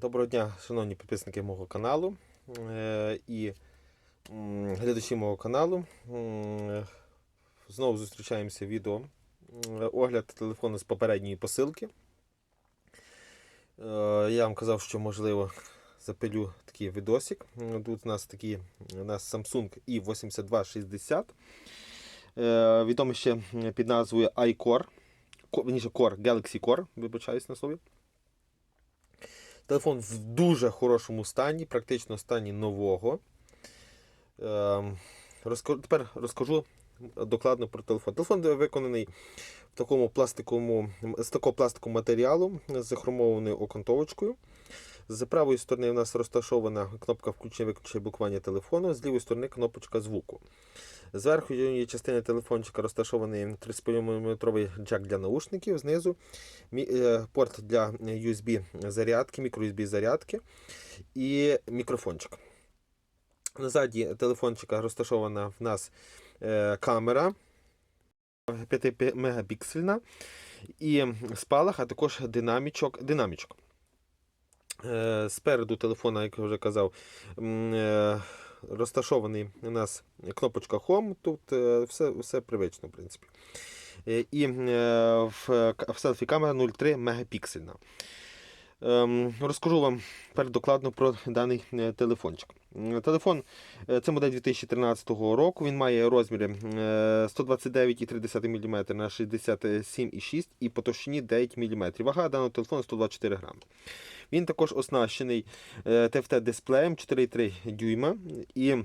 Доброго дня, шановні підписники мого каналу е, і глядачі мого каналу. Знову зустрічаємося відео. Огляд телефону з попередньої посилки. Е, Я вам казав, що можливо запилю такий відосик. Тут у нас такий у нас Samsung i8260. Е, Відомий ще під назвою iCore. Core, Galaxy Core, вибачаюсь на слові. Телефон в дуже хорошому стані, практично в стані нового. Ем, Тепер розкажу докладно про телефон. Телефон виконаний в такому пластиковому, з такого пластикового матеріалу з хромованою окантовочкою. З правої сторони у нас розташована кнопка включення-виключення блокування телефону, з лівої сторони кнопочка звуку. З верхньої частини телефончика розташований 3,5 джек для наушників, знизу е, порт для USB зарядки, мікро-USB зарядки і мікрофончик. Назаді телефончика розташована в нас е, камера 5 мегапіксельна і спалах, а також динамічок. динамічок. Е, Спереду телефона, як я вже казав, е, розташований у нас кнопочка Home. Тут е, все, все привично, в принципі. І в, селфі камера 0,3 мегапіксельна. Ем, Розкажу вам передокладно про даний телефончик. Телефон це модель 2013 року. Він має розміри е, 129,3 мм на 67,6 і по товщині 9 мм. Вага даного телефону 124 грами. Він також оснащений е, TFT-дисплеєм 4,3 дюйма і е,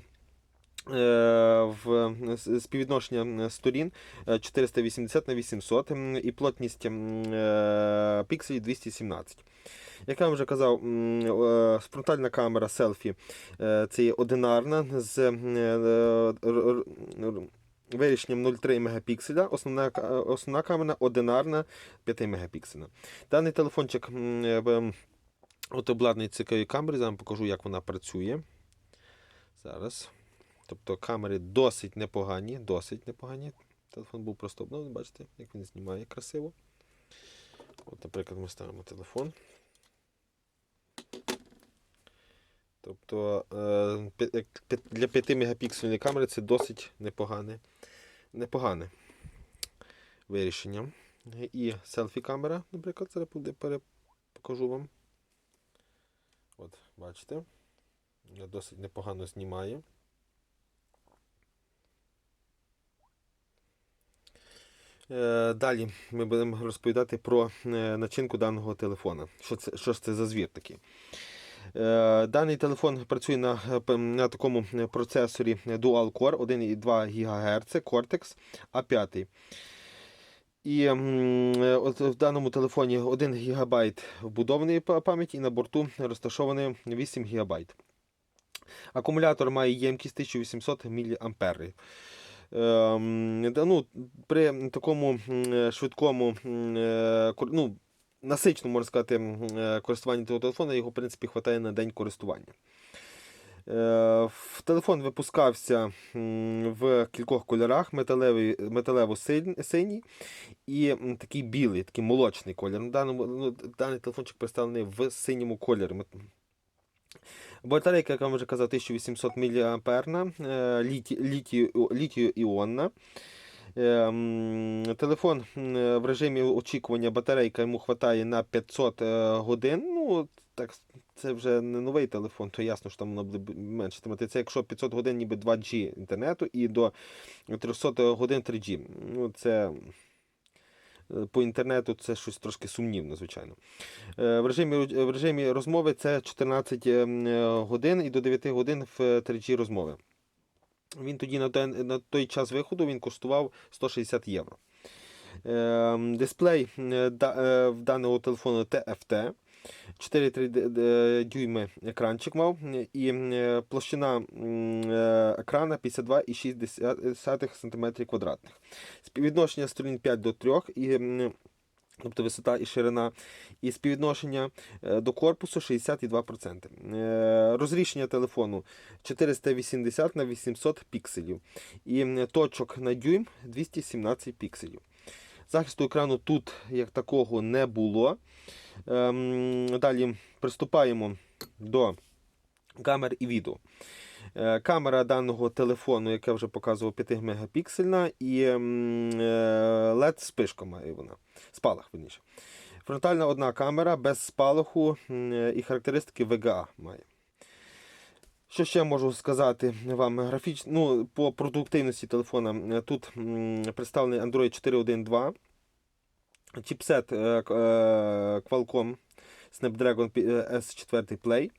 в співвідношення сторін е, 480 на 800 і плотність е, пікселів 217. Як я вам вже казав, е, фронтальна камера селфі е, це є одинарна з е, вирішенням 0,3 мегапікселя. Основна, основна камера одинарна 5 мегапіксельна. Даний телефончик е, от обладнаний цікавою камерою, зараз покажу, як вона працює. Зараз. Тобто камери досить непогані, досить непогані. Телефон був просто обновлений, бачите, як він знімає красиво. От, наприклад, ми ставимо телефон. Тобто е, для 5 мегапіксельної камери це досить непогане, непогане вирішення. І селфі-камера, наприклад, зараз покажу вам. От, бачите, досить непогано знімає. Е, Далі ми будемо розповідати про е, начинку даного телефона. Що, це, що ж це за звір такий? Е, Даний телефон працює на, на такому процесорі Dual Core 1,2 ГГц Cortex A5. І е, от в даному телефоні 1 ГБ вбудованої па- пам'яті і на борту розташований 8 ГБ. Акумулятор має ємкість 1800 мА. Ем, ну, при такому е, швидкому, е, ну, насиченому, можна сказати, користуванні того телефону, його, в принципі, вистачає на день користування. Е, Телефон випускався в кількох кольорах: металево-синій і такий білий, такий молочний колір. Даному, ну, даний телефончик представлений в синьому кольорі. Батарейка, як я вам вже казав, 1800 мАh, літі, літі, літію іонна. Телефон в режимі очікування батарейка йому вистачає на 500 е, годин. Ну, так, це вже не новий телефон, то ясно, що там воно буде менше тримати. Це якщо 500 годин ніби 2G інтернету і до 300 годин 3G. Ну, це е, по інтернету це щось трошки сумнівно, звичайно. Е, В режимі, в режимі розмови це 14 е, годин і до 9 годин в 3G розмови. Він тоді на той, на той час виходу він коштував 160 євро. Дисплей в даного телефону TFT. 4,3 д- д- дюйми екранчик мав і е, площина е, екрана 52,6 см квадратних. Співвідношення сторін 5 до 3 і тобто висота і ширина, і співвідношення е, до корпусу 62%. Е, Розрішення телефону 480 на 800 пікселів. І точок на дюйм 217 пікселів. Захисту екрану тут як такого не було. Ем, Далі приступаємо до камер і відео. Е, Камера даного телефону, яка вже показував 5 мегапіксельна, і ем, е, LED спишка має вона. Спалах, верніше. Фронтальна одна камера без спалаху е, і характеристики VGA має. Що ще можу сказати вам графіч... ну, по продуктивності телефона? Тут представлений Android 4.1.2, чіпсет е, е, Qualcomm Snapdragon е, S4 Play.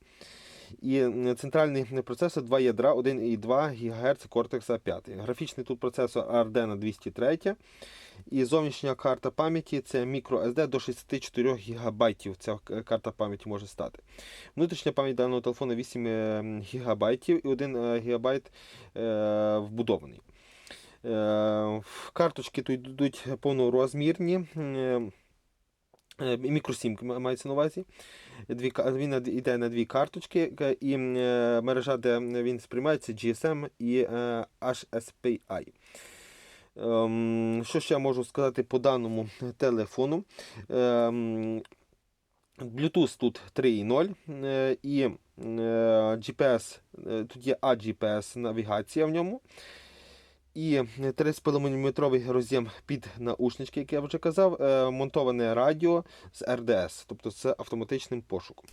І центральний процесор 2 ядра 1,2 ГГц Cortex A5. Графічний тут процесор Ardena 203. І зовнішня карта пам'яті це microSD до 64 ГБ. Ця карта пам'яті може стати. Внутрішня пам'ять даного телефону 8 ГБ і 1 ГБ е, вбудований. Е, Карточки тут йдуть повнорозмірні. Е, е, мається на увазі. Дві, він йде на дві карточки, і е, мережа, де він сприймається, GSM і е, HSPI. Ем, Що ще я можу сказати по даному телефону? Ем, Bluetooth тут 3.0 е, і GPS, тут є AGPS навігація в ньому. І 3,5 роз'єм під наушнички, як я вже казав, е, монтоване радіо з RDS, тобто з автоматичним пошуком.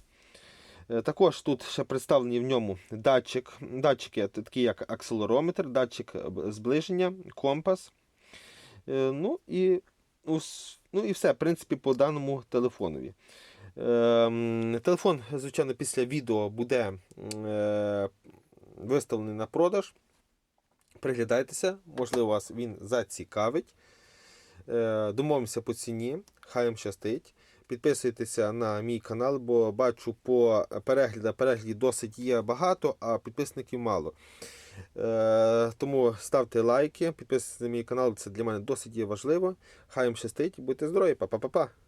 Е, Також тут ще представлені в ньому датчик, датчики такі як акселерометр, датчик е, зближення, компас. Ну і, ну і все, в принципі, по даному телефонові. Телефон, звичайно, після відео буде виставлений на продаж. Приглядайтеся, можливо, вас він зацікавить. Е, Домовимося по ціні, хай вам щастить. Підписуйтеся на мій канал, бо бачу по переглядах, переглядів досить є багато, а підписників мало. Е, Тому ставте лайки, підписуйтесь на мій канал, це для мене досить є важливо. Хай вам щастить, будьте здорові, па-па-па-па.